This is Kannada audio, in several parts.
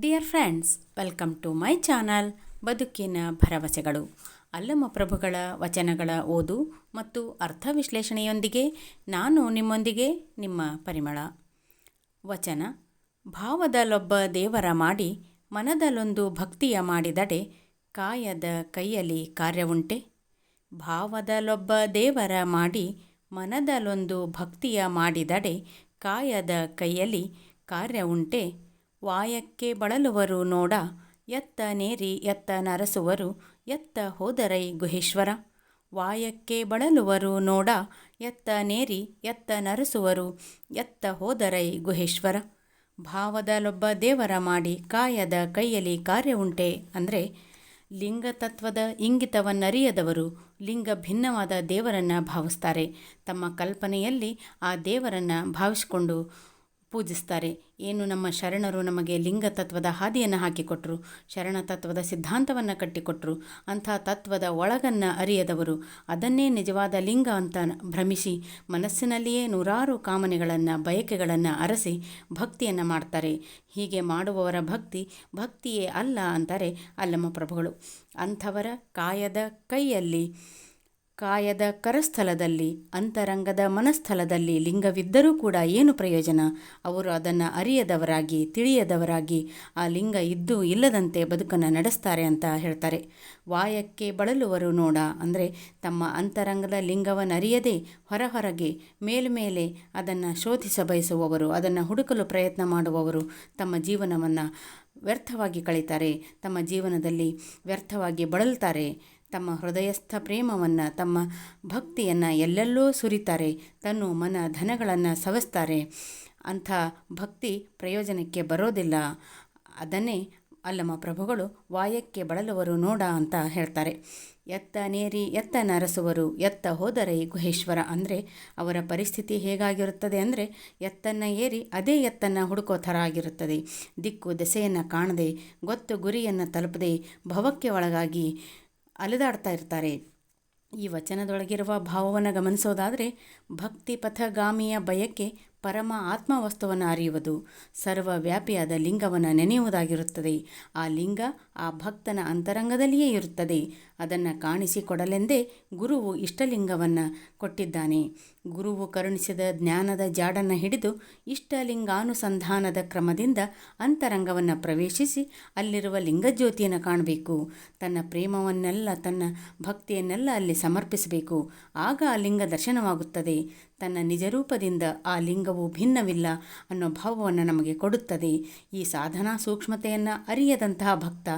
Dear friends welcome to my channel ಬದುಕಿನ ಭರವಸೆಗಳು. ಅಲ್ಲಮ ಪ್ರಭುಗಳ ವಚನಗಳ ಓದು ಮತ್ತು ಅರ್ಥ ವಿಶ್ಲೇಷಣೆಯೊಂದಿಗೆ ನಾನು ನಿಮ್ಮೊಂದಿಗೆ ನಿಮ್ಮ ಪರಿಮಳ. ವಚನ, ಭಾವದಲ್ಲೊಬ್ಬ ದೇವರ ಮಾಡಿ ಮನದಲ್ಲೊಂದು ಭಕ್ತಿಯ ಮಾಡಿದಡೆ ಕಾಯದ ಕೈಯಲ್ಲಿ ಕಾರ್ಯವುಂಟೆ. ಭಾವದಲ್ಲೊಬ್ಬ ದೇವರ ಮಾಡಿ ಮನದಲ್ಲೊಂದು ಭಕ್ತಿಯ ಮಾಡಿದಡೆ ಕಾಯದ ಕೈಯಲ್ಲಿ ಕಾರ್ಯ ಉಂಟೆ ವಾಯಕ್ಕೆ ಬಳಲುವರು ನೋಡ, ಎತ್ತ ನೇರಿ ಎತ್ತ ನರಸುವರು, ಎತ್ತ ಹೋದರೈ ಗುಹೇಶ್ವರ. ವಾಯಕ್ಕೆ ಬಳಲುವರು ನೋಡ, ಎತ್ತ ನೇರಿ ಎತ್ತ ನರಸುವರು, ಎತ್ತ ಹೋದರೈ ಗುಹೇಶ್ವರ. ಭಾವದಲ್ಲೊಬ್ಬ ದೇವರ ಮಾಡಿ ಕಾಯದ ಕೈಯಲ್ಲಿ ಕಾರ್ಯ ಉಂಟೆ ಅಂದರೆ, ಲಿಂಗತತ್ವದ ಇಂಗಿತವನ್ನರಿಯದವರು ಲಿಂಗ ಭಿನ್ನವಾದ ದೇವರನ್ನು ಭಾವಿಸ್ತಾರೆ. ತಮ್ಮ ಕಲ್ಪನೆಯಲ್ಲಿ ಆ ದೇವರನ್ನು ಭಾವಿಸಿಕೊಂಡು ಪೂಜಿಸ್ತಾರೆ. ಏನು ನಮ್ಮ ಶರಣರು ನಮಗೆ ಲಿಂಗ ತತ್ವದ ಹಾದಿಯನ್ನು ಹಾಕಿಕೊಟ್ರು, ಶರಣ ತತ್ವದ ಸಿದ್ಧಾಂತವನ್ನು ಕಟ್ಟಿಕೊಟ್ರು, ಅಂಥ ತತ್ವದ ಒಳಗನ್ನು ಅರಿಯದವರು. ಅದನ್ನೇ ನಿಜವಾದ ಲಿಂಗ ಅಂತ ಭ್ರಮಿಸಿ, ಮನಸ್ಸಿನಲ್ಲಿಯೇ ನೂರಾರು ಕಾಮನೆಗಳನ್ನು, ಬಯಕೆಗಳನ್ನು ಅರಸಿ ಭಕ್ತಿಯನ್ನು ಮಾಡ್ತಾರೆ. ಹೀಗೆ ಮಾಡುವವರ ಭಕ್ತಿ ಭಕ್ತಿಯೇ ಅಲ್ಲ ಅಂತಾರೆ ಅಲ್ಲಮ್ಮ ಪ್ರಭುಗಳು, ಅಂಥವರ ಕಾಯದ ಕೈಯಲ್ಲಿ ಕಾಯದ ಕರಸ್ಥಲದಲ್ಲಿ, ಅಂತರಂಗದ ಮನಸ್ಥಲದಲ್ಲಿ ಲಿಂಗವಿದ್ದರೂ ಕೂಡ ಏನು ಪ್ರಯೋಜನ? ಅವರು ಅದನ್ನು ಅರಿಯದವರಾಗಿ, ತಿಳಿಯದವರಾಗಿ, ಆ ಲಿಂಗ ಇದ್ದು ಇಲ್ಲದಂತೆ ಬದುಕನ್ನು ನಡೆಸ್ತಾರೆ ಅಂತ ಹೇಳ್ತಾರೆ. ವಾಯಕ್ಕೆ ಬಳಲುವರು ನೋಡ, ಅಂದರೆ ತಮ್ಮ ಅಂತರಂಗದ ಲಿಂಗವನ್ನು ಅರಿಯದೆ ಹೊರ ಹೊರಗೆ ಮೇಲ್ಮೇಲೆ ಅದನ್ನು ಶೋಧಿಸ ಬಯಸುವವರು, ಅದನ್ನು ಹುಡುಕಲು ಪ್ರಯತ್ನ ಮಾಡುವವರು ತಮ್ಮ ಜೀವನವನ್ನು ವ್ಯರ್ಥವಾಗಿ ಕಳೀತಾರೆ, ತಮ್ಮ ಜೀವನದಲ್ಲಿ ವ್ಯರ್ಥವಾಗಿ ಬಳಲ್ತಾರೆ. ತಮ್ಮ ಹೃದಯಸ್ಥ ಪ್ರೇಮವನ್ನು, ತಮ್ಮ ಭಕ್ತಿಯನ್ನು ಎಲ್ಲೆಲ್ಲೋ ಸುರಿತಾರೆ, ತನ್ನು ಮನ ಧನಗಳನ್ನು ಸವಿಸ್ತಾರೆ. ಅಂಥ ಭಕ್ತಿ ಪ್ರಯೋಜನಕ್ಕೆ ಬರೋದಿಲ್ಲ. ಅದನ್ನೇ ಅಲ್ಲಮ ಪ್ರಭುಗಳು ವಾಯಕ್ಕೆ ಬಳಲುವರು ನೋಡ ಅಂತ ಹೇಳ್ತಾರೆ. ಎತ್ತ ನೇರಿ, ಎತ್ತ ನರಸುವರು, ಎತ್ತ ಹೋದರೆ ಗುಹೇಶ್ವರ ಅಂದರೆ ಅವರ ಪರಿಸ್ಥಿತಿ ಹೇಗಾಗಿರುತ್ತದೆ ಅಂದರೆ ಎತ್ತನ್ನು ಏರಿ ಅದೇ ಎತ್ತನ್ನು ಹುಡುಕೋ ಥರ ಆಗಿರುತ್ತದೆ. ದಿಕ್ಕು, ದೆಸೆಯನ್ನು ಕಾಣದೆ, ಗೊತ್ತು ಗುರಿಯನ್ನು ತಲುಪದೆ, ಭವಕ್ಕೆ ಒಳಗಾಗಿ ಅಲೆದಾಡ್ತಾ ಇರ್ತಾರೆ. ಈ ವಚನದೊಳಗಿರುವ ಭಾವವನ್ನು ಗಮನಿಸೋದಾದರೆ, ಭಕ್ತಿ ಪಥಗಾಮಿಯ ಬಯಕೆ ಪರಮ ಆತ್ಮವಸ್ತುವನ್ನು ಅರಿಯುವುದು ಸರ್ವವ್ಯಾಪಿಯಾದ ಲಿಂಗವನ್ನು ನೆನೆಯುವುದಾಗಿರುತ್ತದೆ. ಆ ಲಿಂಗ ಆ ಭಕ್ತನ ಅಂತರಂಗದಲ್ಲಿಯೇ ಇರುತ್ತದೆ. ಅದನ್ನು ಕಾಣಿಸಿಕೊಡಲೆಂದೇ ಗುರುವು ಇಷ್ಟಲಿಂಗವನ್ನು ಕೊಟ್ಟಿದ್ದಾನೆ. ಗುರುವು ಕರುಣಿಸಿದ ಜ್ಞಾನದ ಜಾಡನ್ನು ಹಿಡಿದು ಇಷ್ಟಲಿಂಗಾನುಸಂಧಾನದ ಕ್ರಮದಿಂದ ಅಂತರಂಗವನ್ನು ಪ್ರವೇಶಿಸಿ ಅಲ್ಲಿರುವ ಲಿಂಗಜ್ಯೋತಿಯನ್ನು ಕಾಣಬೇಕು. ತನ್ನ ಪ್ರೇಮವನ್ನೆಲ್ಲ, ತನ್ನ ಭಕ್ತಿಯನ್ನೆಲ್ಲ ಅಲ್ಲಿ ಸಮರ್ಪಿಸಬೇಕು. ಆಗ ಆ ಲಿಂಗ ದರ್ಶನವಾಗುತ್ತದೆ. ತನ್ನ ನಿಜರೂಪದಿಂದ ಆ ಲಿಂಗವು ಭಿನ್ನವಿಲ್ಲ ಅನ್ನೋ ಭಾವವನ್ನು ನಮಗೆ ಕೊಡುತ್ತದೆ. ಈ ಸಾಧನಾ ಸೂಕ್ಷ್ಮತೆಯನ್ನು ಅರಿಯದಂತಹ ಭಕ್ತ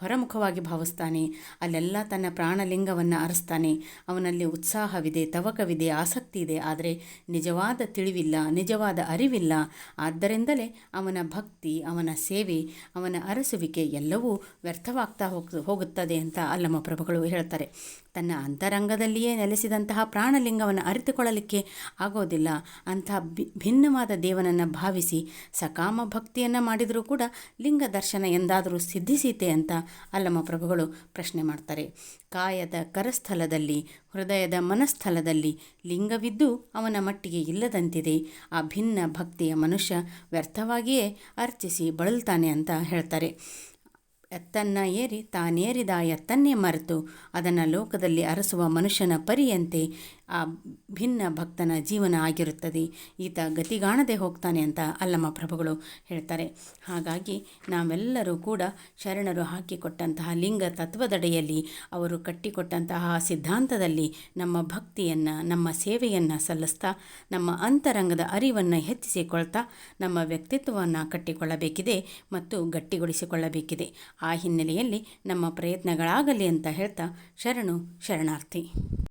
ಹೊರಮುಖವಾಗಿ ಭಾವಿಸ್ತಾನೆ. ಅಲ್ಲೆಲ್ಲ ತನ್ನ ಪ್ರಾಣಲಿಂಗವನ್ನು ಅರಸ್ತಾನೆ. ಅವನಲ್ಲಿ ಉತ್ಸಾಹವಿದೆ, ತವಕವಿದೆ, ಆಸಕ್ತಿ ಇದೆ. ಆದರೆ ನಿಜವಾದ ತಿಳಿವಿಲ್ಲ, ನಿಜವಾದ ಅರಿವಿಲ್ಲ. ಆದ್ದರಿಂದಲೇ ಅವನ ಭಕ್ತಿ, ಅವನ ಸೇವೆ, ಅವನ ಅರಸುವಿಕೆ ಎಲ್ಲವೂ ವ್ಯರ್ಥವಾಗ್ತಾ ಹೋಗ್, ಹೋಗುತ್ತದೆ ಅಂತ ಅಲ್ಲಮ್ಮ ಪ್ರಭುಗಳು ಹೇಳ್ತಾರೆ. ತನ್ನ ಅಂತರಂಗದಲ್ಲಿಯೇ ನೆಲೆಸಿದಂತಹ ಪ್ರಾಣಲಿಂಗವನ್ನು ಅರಿತುಕೊಳ್ಳಲಿಕ್ಕೆ ಆಗೋದಿಲ್ಲ. ಅಂತಹ ಭಿನ್ನವಾದ ದೇವನನ್ನು ಭಾವಿಸಿ ಸಕಾಮ ಭಕ್ತಿಯನ್ನು ಮಾಡಿದರೂ ಕೂಡ ಲಿಂಗ ದರ್ಶನ ಎಂದಾದರೂ ಸಿದ್ಧಿಸೀತೆ ಅಂತ ಅಲ್ಲಮ್ಮ ಪ್ರಭುಗಳು ಪ್ರಶ್ನೆ ಮಾಡ್ತಾರೆ. ಕಾಯದ ಕರಸ್ಥಲದಲ್ಲಿ, ಹೃದಯದ ಮನಸ್ಥಲದಲ್ಲಿ ಲಿಂಗವಿದ್ದು ಅವನ ಮಟ್ಟಿಗೆ ಇಲ್ಲದಂತಿದೆ. ಆ ಭಿನ್ನ ಭಕ್ತಿಯ ಮನುಷ್ಯ ವ್ಯರ್ಥವಾಗಿಯೇ ಅರ್ಚಿಸಿ ಬಳಲ್ತಾನೆ ಅಂತ ಹೇಳ್ತಾರೆ. ಎತ್ತನ್ನ ಏರಿ ತಾನೇರಿದ ಎತ್ತನ್ನೇ ಮರೆತು ಅದನ್ನು ಲೋಕದಲ್ಲಿ ಅರಸುವ ಮನುಷ್ಯನ ಪರಿಯಂತೆ ಆ ಭಿನ್ನ ಭಕ್ತನ ಜೀವನ ಆಗಿರುತ್ತದೆ. ಈತ ಗತಿಗಾಣದೆ ಹೋಗ್ತಾನೆ ಅಂತ ಅಲ್ಲಮ್ಮ ಪ್ರಭುಗಳು ಹೇಳ್ತಾರೆ. ಹಾಗಾಗಿ ನಾವೆಲ್ಲರೂ ಕೂಡ ಶರಣರು ಹಾಕಿಕೊಟ್ಟಂತಹ ಲಿಂಗ ತತ್ವದಡೆಯಲ್ಲಿ, ಅವರು ಕಟ್ಟಿಕೊಟ್ಟಂತಹ ಸಿದ್ಧಾಂತದಲ್ಲಿ ನಮ್ಮ ಭಕ್ತಿಯನ್ನು, ನಮ್ಮ ಸೇವೆಯನ್ನು ಸಲ್ಲಿಸ್ತಾ, ನಮ್ಮ ಅಂತರಂಗದ ಅರಿವನ್ನು ಹೆಚ್ಚಿಸಿಕೊಳ್ತಾ, ನಮ್ಮ ವ್ಯಕ್ತಿತ್ವವನ್ನು ಕಟ್ಟಿಕೊಳ್ಳಬೇಕಿದೆ ಮತ್ತು ಗಟ್ಟಿಗೊಳಿಸಿಕೊಳ್ಳಬೇಕಿದೆ. ಆ ಹಿನ್ನೆಲೆಯಲ್ಲಿ ನಮ್ಮ ಪ್ರಯತ್ನಗಳಾಗಲಿ ಅಂತ ಹೇಳ್ತಾ ಶರಣು ಶರಣಾರ್ಥಿ.